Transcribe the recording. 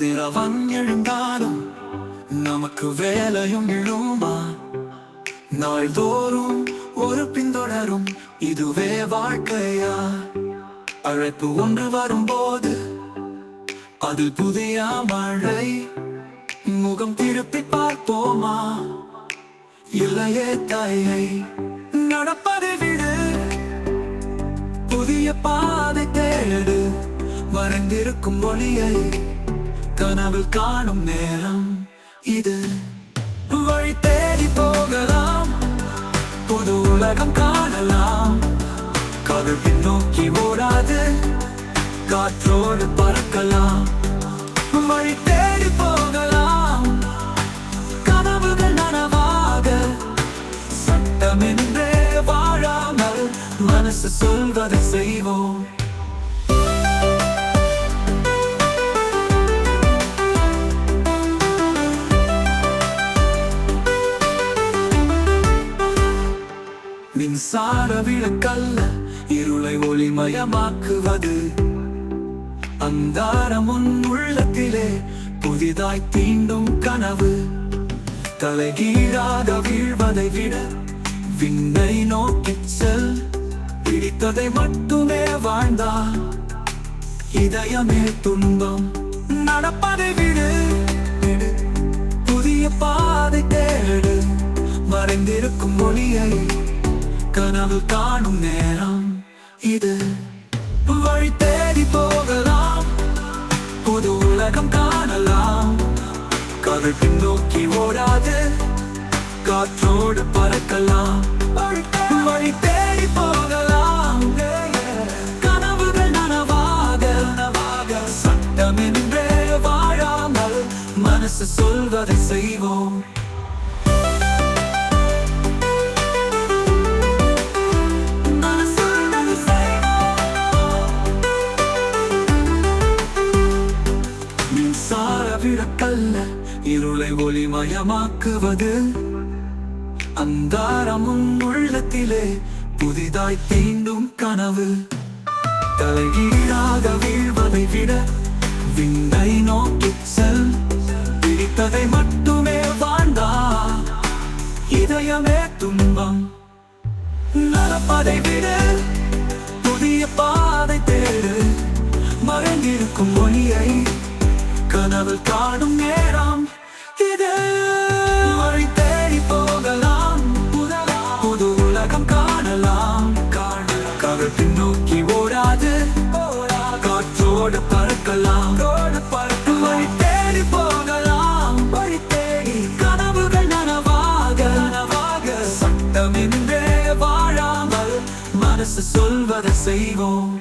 கதிரவன் எழுந்தாலும் நமக்கு வேலையும் எழுமா? நாள்தோறும் ஒரு பின்தொடரும் இதுவே வாழ்க்கையா? அழைப்பு ஒன்று வரும்போது அது புதிய மழை. முகம் திருப்பி பார்ப்போமா? இல்லையே தாயை நடப்பதை விடு. புதிய பாதை தேடு மறைந்திருக்கும் மொழியை கனவில் காணும் நேரம் இது. வழி தேடி போகலாம். புது உலகம் காணலாம். கதல் பின்னோக்கி ஓடாது. காற்றோடு பறக்கலாம். வழி தேடி போகலாம். கனவுகள் நனவாக. சட்டமென்றே வாழாமல் மனசு சொல்வதை செய்வோம். மின்சார விளக்கல்ல இருளை ஒளிமயமாக்குவது. அந்தாரம் உன் உள்ளத்திலே புதிதாய் தீண்டும் கனவு. தலைகீழாக வீழ்வதை விட விண்ணை நோக்கி செல். பிடித்ததை மட்டுமே வாழ்ந்தா. இதயமே துன்பம் நடப்பதை விடு. புதிய பாதை தேடு. மறைந்திருக்கும் மொழியை கனவு காணும் நேரம் இது. வழி தேடி போகலாம். புது உலகம் காணலாம். கதை பின்னோக்கி ஓடாது. காற்றோடு பறக்கலாம். வழி தேடி போகலாம். கனவுகள் நனவாக நனவாக. சட்டமென்றே வாழாமல் மனசு சொல்வதை செய்வோம். விளக்கல்ல இருளை ஒளிமயமாக்குவது. அந்தாரமும் உள்ளத்திலே புதிதாய் தீண்டும் கனவு. தலைகீழாக வீழ்வதை விட விண்ணை நோக்கி செல். பிடித்ததை மட்டுமே வாழ்ந்தா இதயமே துன்பம். நடப்பதை விட புதிய பாதை தேடு. மறைந்திருக்கும் ஒளியை கனவில் காணும் நேரம் இது. வழி தேடி போகலாம். புது உலகம் காணலாம். காணலாம். பின்னோக்கி ஓடாது. காற்றோடு பறக்கலாம். வழி தேடி போகலாம். வழி தேடி கனவுகள் நனவாக நனவாக. சட்டமின்றே வாழாமல் மனசு சொல்வதை செய்வோம்.